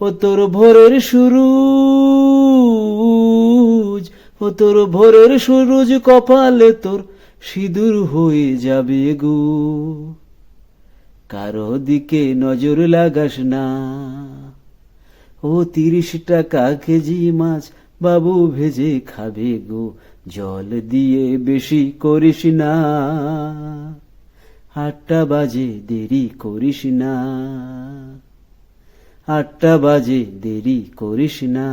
ও তোর ভোরের সুরুজ, ও তোর ভোরের সুরুজ কপালে তোর সিঁদুর হয়ে যাবে গো। কারও দিকে নজর লাগাস না। ও তিরিশ টাকা কেজি মাছ বাবু ভেজে খাবে গো, জল দিয়ে বেশি করিস না। আটটা বাজে, দেরি করিস না। আটটা বাজে দেরি করিস না।